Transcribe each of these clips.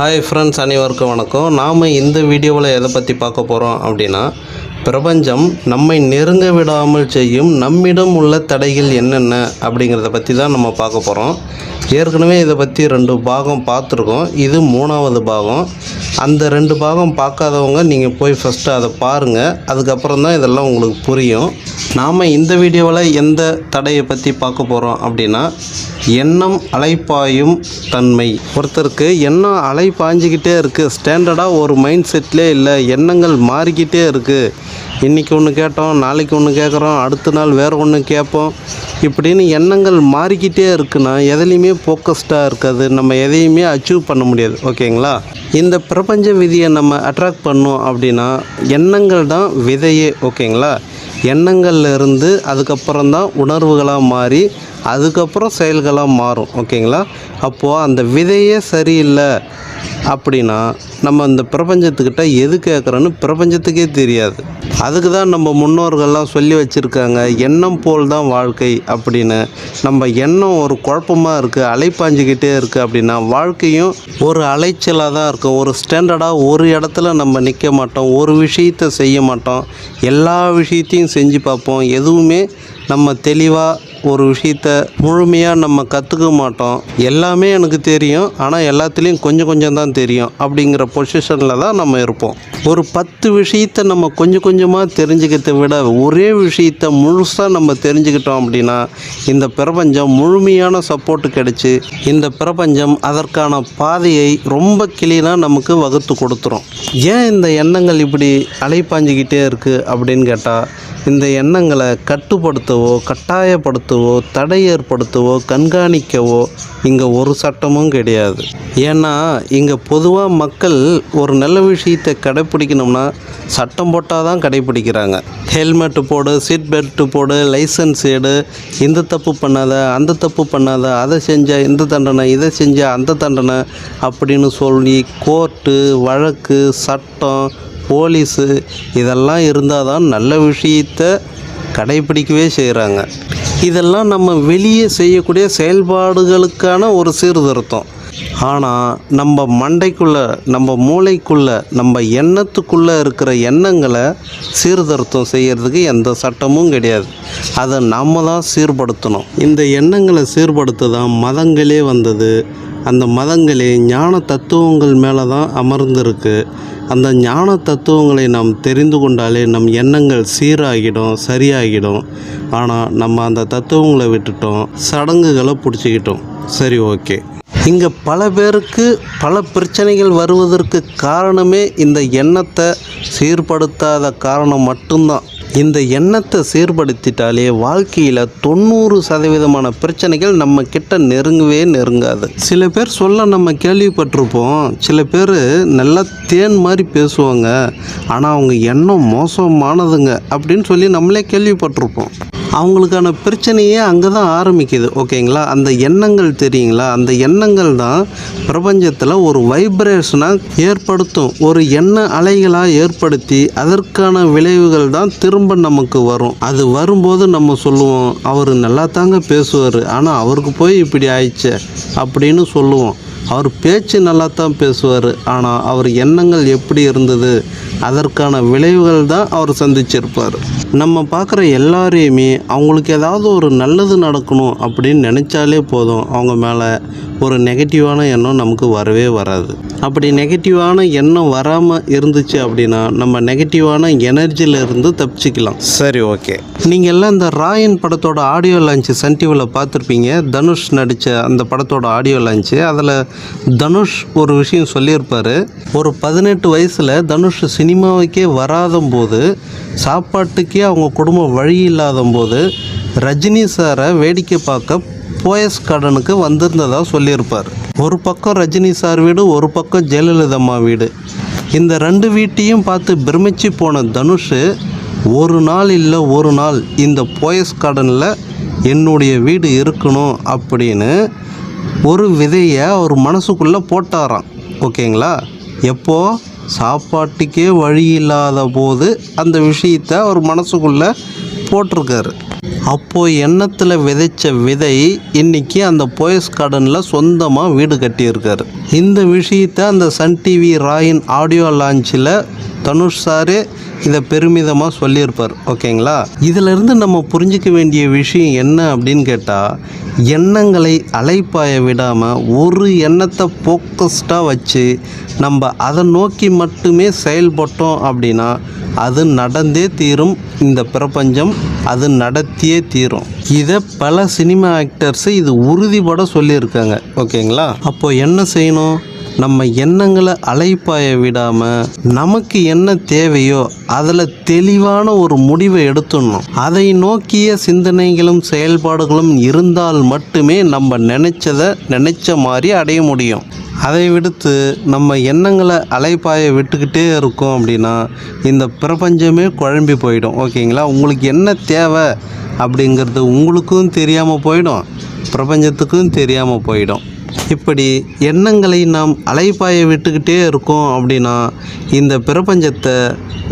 Hi friends அனைவருக்கும் வணக்கம். நாம் இந்த வீடியோவில் எதை பற்றி பார்க்க போகிறோம் அப்படின்னா பிரபஞ்சம் நம்மை நெருங்க விடாமல் செய்யும் நம்மிடம் உள்ள தடைகள் என்னென்ன அப்படிங்கிறத பற்றி தான் நம்ம பார்க்க போகிறோம் ஏற்கனவே இதை பற்றி ரெண்டு பாகம் பார்த்துருக்கோம். இது மூணாவது பாகம். அந்த ரெண்டு பாகம் பார்க்காதவங்க நீங்கள் போய் ஃபஸ்ட்டு அதை பாருங்கள் அதுக்கப்புறம் தான் இதெல்லாம் உங்களுக்கு புரியும். நாம் இந்த வீடியோவில் எந்த தடையை பற்றி பார்க்க போகிறோம் அப்படின்னா எண்ணம் அலைப்பாயும் தன்மை. ஒருத்தருக்கு எண்ணம் அலை பாய்ஞ்சிக்கிட்டே இருக்குது ஸ்டாண்டர்டாக ஒரு மைண்ட் செட்லேயே இல்லை எண்ணங்கள் மாறிக்கிட்டே இருக்குது இன்றைக்கி ஒன்று கேட்டோம் நாளைக்கு ஒன்று கேட்குறோம் அடுத்த நாள் வேறு ஒன்று கேட்போம். இப்படின்னு எண்ணங்கள் மாறிக்கிட்டே இருக்குன்னா எதுலேயுமே ஃபோக்கஸ்டாக இருக்காது. நம்ம எதையுமே அச்சீவ் பண்ண முடியாது. ஓகேங்களா? இந்த பிரபஞ்ச விதியை நம்ம அட்ராக்ட் பண்ணோம் அப்படின்னா எண்ணங்கள் தான் விதையே. ஓகேங்களா? எண்ணங்கள்லேருந்து அதுக்கப்புறம் தான் உணர்வுகளாக மாறி அதுக்கப்புறம் செயல்களாக மாறும் ஓகேங்களா? அப்போது அந்த விதையே சரியில்லை அப்படின்னா நம்ம இந்த பிரபஞ்சத்துக்கிட்ட எது கேட்குறோன்னு பிரபஞ்சத்துக்கே தெரியாது. அதுக்கு தான் நம்ம முன்னோர்கள்லாம் சொல்லி வச்சுருக்காங்க எண்ணம் போல் தான் வாழ்க்கை அப்படின்னு. நம்ம எண்ணம் ஒரு குழப்பமாக இருக்குது அலைப்பாஞ்சிக்கிட்டே இருக்குது அப்படின்னா வாழ்க்கையும் ஒரு அலைச்சலாக தான் இருக்கும். ஒரு ஸ்டாண்டர்டாக ஒரு இடத்துல நம்ம நிற்க மாட்டோம் ஒரு விஷயத்தை செய்ய மாட்டோம். எல்லா விஷயத்தையும் செஞ்சு பார்ப்போம். எதுவுமே நம்ம தெளிவாக ஒரு விஷயத்த முழுமையாக நம்ம கற்றுக்க மாட்டோம். எல்லாமே எனக்கு தெரியும். ஆனால் எல்லாத்துலேயும் கொஞ்சம் கொஞ்சம் தான் தெரியும். அப்படிங்கிற பொசிஷனில் தான் நம்ம இருப்போம். ஒரு பத்து விஷயத்தை நம்ம கொஞ்சம் கொஞ்சமாக தெரிஞ்சுக்கிறத விட ஒரே விஷயத்தை முழுசாக நம்ம தெரிஞ்சுக்கிட்டோம் அப்படின்னா இந்த பிரபஞ்சம் முழுமையான சப்போர்ட்டு கிடைச்சி இந்த பிரபஞ்சம் அதற்கான பாதையை ரொம்ப கிளீனாக நமக்கு வகுத்து கொடுத்துரும். ஏன் இந்த எண்ணங்கள் இப்படி அலைப்பாஞ்சிக்கிட்டே இருக்குது அப்படின்னு கேட்டால் இந்த எண்ணங்களை கட்டுப்படுத்தவோ கட்டாயப்படுத்த கட்டாயப்படுத்தவோ தடை ஏற்படுத்தவோ கண்காணிக்கவோ இங்கே ஒரு சட்டமும் கிடையாது. ஏன்னா இங்கே பொதுவாக மக்கள் ஒரு நல்ல விஷயத்தை கடைப்பிடிக்கணும்னா சட்டம் போட்டால் தான் கடைப்பிடிக்கிறாங்க. ஹெல்மெட்டு போடு சீட் பெல்ட்டு போடு லைசன்ஸ் எடு இந்த தப்பு பண்ணாத அந்த தப்பு பண்ணாத அதை செஞ்சால் இந்த தண்டனை இதை செஞ்சால் அந்த தண்டனை அப்படின்னு சொல்லி கோர்ட்டு வழக்கு சட்டம் போலீஸு இதெல்லாம் இருந்தால் தான் நல்ல விஷயத்த கடைப்பிடிக்கவே செய்கிறாங்க இதெல்லாம் நம்ம வெளியே செய்யக்கூடிய செயல்பாடுகளுக்கான ஒரு சீர்திருத்தம். ஆனால் நம்ம மண்டைக்குள்ளே நம்ம மூளைக்குள்ளே நம்ம எண்ணத்துக்குள்ளே இருக்கிற எண்ணங்களை சீர்திருத்தம் செய்கிறதுக்கு எந்த சட்டமும் கிடையாது. அதை நம்ம தான் சீர்படுத்தணும். இந்த எண்ணங்களை சீர்படுத்த தான் மதங்களே வந்தது. அந்த மதங்களே ஞான தத்துவங்கள் மேலே தான் அமர்ந்திருக்கு. அந்த ஞான தத்துவங்களை நாம் தெரிந்து கொண்டாலே நம் எண்ணங்கள் சீராகிடும் சரியாகிடும். ஆனால் நம்ம அந்த தத்துவங்களை விட்டுட்டோம் சடங்குகளை பிடிச்சிக்கிட்டோம். சரி ஓகே. இங்கே பல பேருக்கு பல பிரச்சனைகள் வருவதற்கு காரணமே இந்த எண்ணத்தை சீர்படுத்தாத காரணம் மட்டும்தான். இந்த எண்ணத்தை சீர்படுத்திட்டாலே வாழ்க்கையில் தொண்ணூறு சதவீதமான பிரச்சனைகள் நம்ம கிட்ட நெருங்கவே நெருங்காது. சில பேர் சொல்ல நம்ம கேள்விப்பட்டிருப்போம். சில பேர் நல்லா தேன் மாதிரி பேசுவாங்க. ஆனால் அவங்க எண்ணம் மோசமானதுங்க அப்படின்னு சொல்லி நம்மளே கேள்விப்பட்டிருப்போம். அவங்களுக்கான பிரச்சனையே அங்கே தான் ஆரம்பிக்குது. ஓகேங்களா? அந்த எண்ணங்கள் தெரியுங்களா? அந்த எண்ணங்கள் தான் பிரபஞ்சத்தில் ஒரு வைப்ரேஷனாக ஏற்படுத்தும். ஒரு எண்ண அலைகளாக ஏற்படுத்தி அதற்கான விளைவுகள் தான் திரும்ப நமக்கு வரும். அது வரும்போது நம்ம சொல்லுவோம் அவர் நல்லா தாங்க பேசுவார். ஆனால் அவருக்கு போய் இப்படி ஆயிடுச்சே அப்படின்னு சொல்லுவோம். அவர் பேச்சு நல்லா தான் பேசுவார். ஆனால் அவர் எண்ணங்கள் எப்படி இருந்தது? அதற்கான விளைவுகள் தான் அவர் சந்திச்சிருப்பார். நம்ம பார்க்குற எல்லாரையுமே அவங்களுக்கு ஏதாவது ஒரு நல்லது நடக்கணும் அப்படின்னு நினச்சாலே போதும். அவங்க மேலே ஒரு நெகட்டிவான எண்ணம் நமக்கு வரவே வராது. அப்படி நெகட்டிவான எண்ணம் வராமல் இருந்துச்சு அப்படின்னா நம்ம நெகட்டிவான எனர்ஜியில் இருந்து தப்பிச்சுக்கலாம். சரி ஓகே. நீங்கள் எல்லாம் இந்த ராயன் படத்தோட ஆடியோ லான்ச்சு சன் டிவியில் பார்த்துருப்பீங்க. தனுஷ் நடித்த அந்த படத்தோட ஆடியோ லான்ச்சு அதில் தனுஷ் ஒரு விஷயம் சொல்லியிருப்பார். ஒரு பதினெட்டு வயசில் தனுஷ் சினிமாவுக்கே வராத போது சாப்பாட்டுக்கே அவங்க குடும்பம் வழி இல்லாத போது ரஜினி சாரை வேடிக்கை பார்க்க போயஸ் கடனுக்கு வந்திருந்ததாக சொல்லியிருப்பார். ஒரு பக்கம் ரஜினி சார் வீடு ஒரு பக்கம் ஜெயலலிதம்மா வீடு. இந்த ரெண்டு வீட்டையும் பார்த்து பிரமிச்சு போன தனுஷ் ஒரு நாள் இல்லை ஒரு நாள் இந்த போயஸ் கடனில் என்னுடைய வீடு இருக்கணும் அப்படின்னு ஒரு விதையை அவர் மனசுக்குள்ளே போட்டாராம். ஓகேங்களா? எப்போது சாப்பாட்டுக்கே வழி இல்லாத போது அந்த விஷயத்தை அவர் மனசுக்குள்ளே போட்டிருக்காரு. அப்போது எண்ணத்தில் விதைச்ச விதை இன்றைக்கி அந்த போயஸ் கார்டனில் சொந்தமாக வீடு கட்டியிருக்காரு. இந்த விஷயத்தை அந்த சன் டிவி ராயின் ஆடியோ லான்ச்சில் தனுஷ் சாரே இதை பெருமிதமாக சொல்லியிருப்பார் ஓகேங்களா? இதிலிருந்து நம்ம புரிஞ்சிக்க வேண்டிய விஷயம் என்ன அப்படின்னு கேட்டால் எண்ணங்களை அலைப்பாய விடாமல் ஒரு எண்ணத்தை ஃபோக்கஸ்டாக வச்சு நம்ம அதை நோக்கி மட்டுமே செயல்பட்டோம் அப்படின்னா அது நடந்தே தீரும் இந்த பிரபஞ்சம் அது நடத்தியே தீரும். இதை பல சினிமா ஆக்டர்ஸ் இது உறுதிபட சொல்லியிருக்காங்க ஓகேங்களா? அப்போது என்ன செய்யணும்? நம்ம எண்ணங்களை அலைப்பாய விடாமல் நமக்கு என்ன தேவையோ அதில் தெளிவான ஒரு முடிவை எடுத்துடணும். அதை நோக்கிய சிந்தனைகளும் செயல்பாடுகளும் இருந்தால் மட்டுமே நம்ம நினைச்சதை நினைச்ச மாதிரி அடைய முடியும். அதை விடுத்து நம்ம எண்ணங்களை அலைப்பாய விட்டுக்கிட்டே இருக்கோம் அப்படின்னா இந்த பிரபஞ்சமே குழம்பி போயிடும். ஓகேங்களா? உங்களுக்கு என்ன தேவை அப்படிங்கிறது உங்களுக்கும் தெரியாமல் போயிடும். பிரபஞ்சத்துக்கும் தெரியாமல் போயிடும். இப்படி எண்ணங்களை நாம் அலைப்பாய விட்டுக்கிட்டே இருக்கோம் அப்படின்னா இந்த பிரபஞ்சத்தை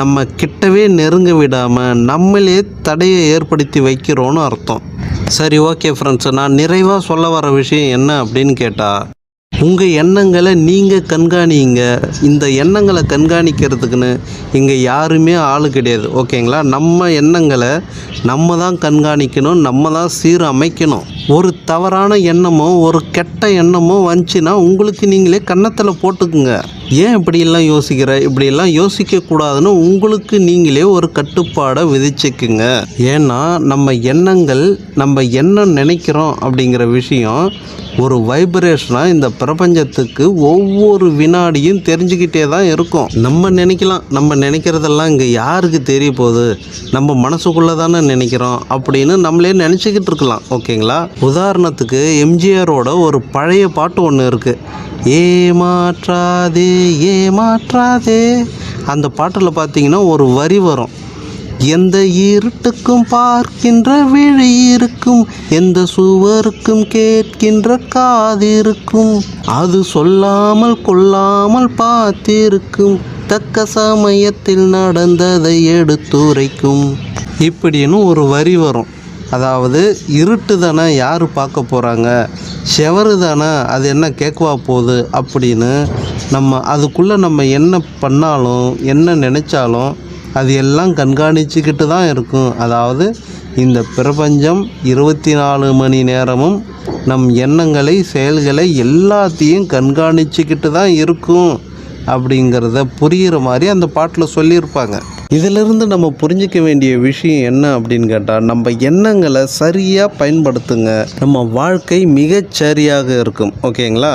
நம்ம கிட்டவே நெருங்க விடாமல் நம்மளே தடையை ஏற்படுத்தி வைக்கிறோன்னு அர்த்தம். சரி ஓகே ஃப்ரெண்ட்ஸ் நான் நிறைவாக சொல்ல வர விஷயம் என்ன அப்படின்னு கேட்டால் உங்கள் எண்ணங்களை நீங்கள் கண்காணிங்க. இந்த எண்ணங்களை கண்காணிக்கிறதுக்குன்னு இங்கே யாருமே ஆள் கிடையாது. ஓகேங்களா? நம்ம எண்ணங்களை நம்ம தான் கண்காணிக்கணும் நம்ம தான் சீரமைக்கணும். ஒரு தவறான எண்ணமோ ஒரு கெட்ட எண்ணமோ வந்துச்சுன்னா உங்களுக்கு நீங்களே கன்னத்தில் போட்டுக்குங்க. ஏன் இப்படியெல்லாம் யோசிக்கிற? இப்படியெல்லாம் யோசிக்கக்கூடாதுன்னு உங்களுக்கு நீங்களே ஒரு கட்டுப்பாடை விதிச்சுக்குங்க. ஏன்னா நம்ம எண்ணங்கள் நம்ம என்ன நினைக்கிறோம் அப்படிங்கிற விஷயம் ஒரு வைப்ரேஷனாக இந்த பிரபஞ்சத்துக்கு ஒவ்வொரு வினாடியும் தெரிஞ்சுக்கிட்டே தான் இருக்கும். நம்ம நினைக்கலாம். நம்ம நினைக்கிறதெல்லாம் இங்கே யாருக்கு தெரிய போகுது? நம்ம மனசுக்குள்ளே தானே நினைக்கிறோம் அப்படின்னு நம்மளே நினச்சிக்கிட்டு இருக்கலாம். ஓகேங்களா? உதாரணத்துக்கு எம்ஜிஆரோட ஒரு பழைய பாட்டு ஒன்று இருக்குது ஏமாற்றாதே ஏமாற்றாதே. அந்த பாட்டில் பார்த்தீங்கன்னா ஒரு வரி வரும். எந்த இருட்டுக்கும் பார்க்கின்ற விழி இருக்கும் எந்த சுவருக்கும் கேட்கின்ற காதிருக்கும் அது சொல்லாமல் கொள்ளாமல் பார்த்திருக்கும் தக்க சமயத்தில் நடந்ததை எடுத்துரைக்கும். இப்படின்னு ஒரு வரி வரும். அதாவது இருட்டு தானே யார் பார்க்க போகிறாங்க செவரு தானே அது என்ன கேட்கவா போகுது? அப்படின்னு நம்ம அதுக்குள்ளே நம்ம என்ன பண்ணாலும் என்ன நினச்சாலும் அது எல்லாம் கண்காணிச்சுக்கிட்டு தான் இருக்கும். அதாவது இந்த பிரபஞ்சம் இருபத்தி நாலு மணி நேரமும் நம் எண்ணங்களை செயல்களை எல்லாத்தையும் கண்காணிச்சுக்கிட்டு தான் இருக்கும் அப்படிங்கிறத புரிகிற மாதிரி அந்த பாட்டில் சொல்லியிருப்பாங்க. இதிலிருந்து நம்ம புரிஞ்சிக்க வேண்டிய விஷயம் என்ன அப்படின்னு கேட்டால் நம்ம எண்ணங்களை சரியாக பயன்படுத்துங்க. நம்ம வாழ்க்கை மிகச்சரியாக இருக்கும். ஓகேங்களா?